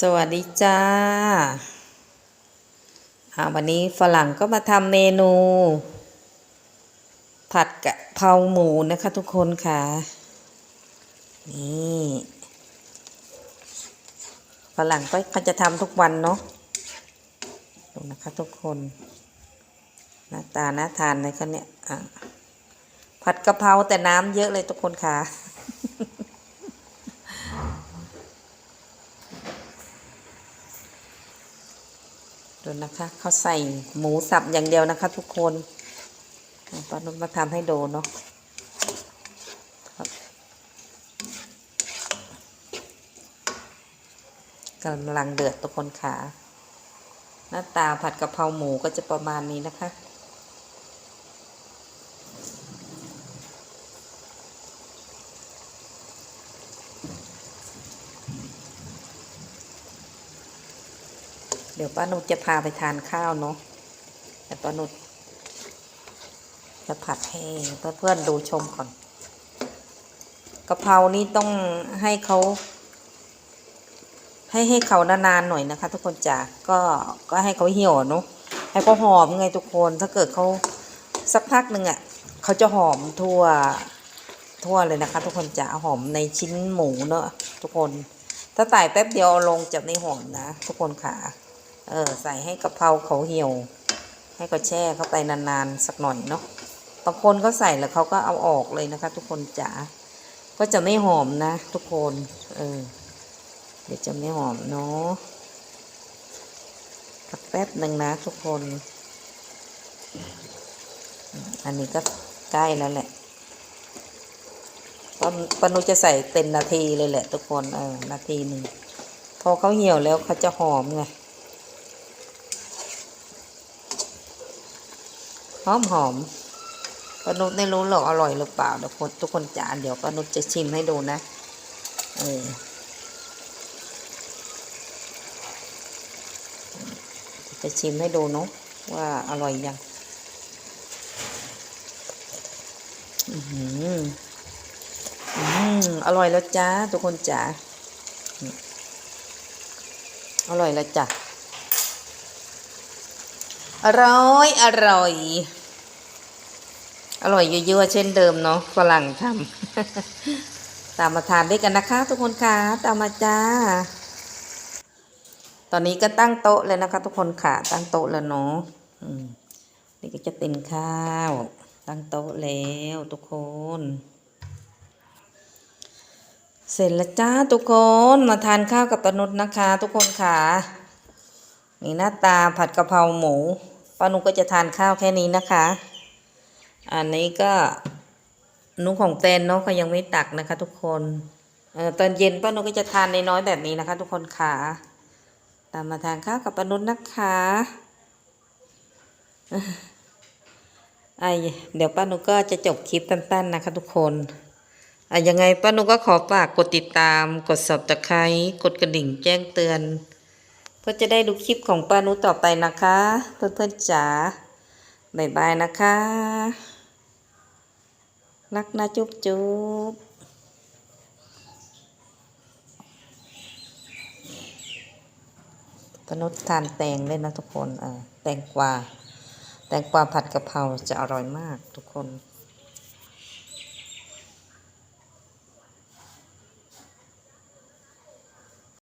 สวัสดีจ้าอาวันนี้ฝรั่งก็มาทำเมนู ผัดกะเพราหมูนะคะทุกคนค่ะ นี่ฝรั่งก็เขาจะทำทุกวันเนาะดูนะคะทุกคนหน้าตาน่าทานเลยคะเนี่ยผัดกะเพราแต่น้ำเยอะเลยทุกคนค่ะ นะคะเขาใส่หมูสับอย่างเดียวนะคะ ทุกคนอะป้านุ่นมาทำให้ดูเนาะกำลังเดือดทุกคนค่ะ หน้าตาผัดกะเพราหมูก็จะประมาณนี้นะคะ เดี๋ยวป้านุชจะพาไปทานข้าวเนาะแต่ป้านุชจะผัดให้เพื่อนๆดูชมก่อนกะเพรานี่ต้องให้เขาให้ให้เขานานๆหน่อยนะคะ ทุกคนจ๋าก็ก็ให้เขาเหี่ยวเนาะให้เขาหอมไงทุกคนถ้าเกิดเขาสักพักหนึ่งอะเขาจะหอมทั่วทั่วเลยนะคะ ทุกคนจ๋าหอมในชิ้นหมูเนอะทุกคน ถ้าใส่แป๊บเดียวลงจะไม่หอมนะ ทุกคนค่ะ เออใส่ให้กะเพราเขาเหี่ยว ให้เขาแช่เข้าไปนานๆสักหน่อยเนาะบางคนเขาใส่แล้วเขาก็เอาออกเลยนะคะ ทุกคนจ๋าก็จะไม่หอมนะ ทุกคนเออเดี๋ยวจะไม่หอมเนาะสักแป๊บหนึ่งนะทุกคน อันนี้ก็ใกล้แล้วแหละปาปนุจะใส่เป็นนาทีเลยแหละ ทุกคนเออนาทีหนึ่งพอเขาเหี่ยวแล้วเขาจะหอมไง หอมหอมปานุชไม่รู้หรอกอร่อยหรือเปล่าเดี๋ยวคนทุกคนจานเดี๋ยวปานุชจะชิมให้ดูนะเออจะชิมให้ดูเนาะว่าอร่อยยังอือหืออืมอร่อยแล้วจ้าทุกคนจ๋าอืมอร่อยแล้วจ้ะ อร่อย อร่อย อร่อยเยอะๆเช่นเดิมเนาะฝรั่งทำตามมาทานด้วยกันนะคะ ทุกคนค่ะตามมาจ้า ตอนนี้ก็ตั้งโต๊ะเลยนะคะ ทุกคนค่ะ ตั้งโต๊ะแล้วเนาะนี่ก็จะเต็มข้าว ตั้งโต๊ะแล้วทุกคน เสร็จแล้วจ้าทุกคนมาทานข้าวกับปานุษนะคะ ทุกคนค่ะ นี่หน้าตาผัดกะเพราหมูป้านุก็จะทานข้าวแค่นี้นะคะ อันนี้ก็นุของเต้นเนาะก็ยังไม่ตักนะคะ ทุกคนเออตอนเย็นป้านุก็จะทานในน้อยๆแบบนี้นะคะ ทุกคนค่ะตามมาทานข้าวกับป้านุนะคะไอเดี๋ยวป้านุก็จะจบคลิปสั้นๆนะคะ ทุกคนอะยังไงป้านุก็ขอฝากกดติดตาม กด subscribe กดกระดิ่งแจ้งเตือน พื่อจะได้ดูคลิปของป้านุต่อไปนะคะ เพื่อนๆจ๋าบายบายนะคะ รักนะจุ๊บจุ๊บป้านุทานแตงเลยนะทุกคนเออแตงกวา แตงกวาผัดกะเพราจะอร่อยมากทุกคน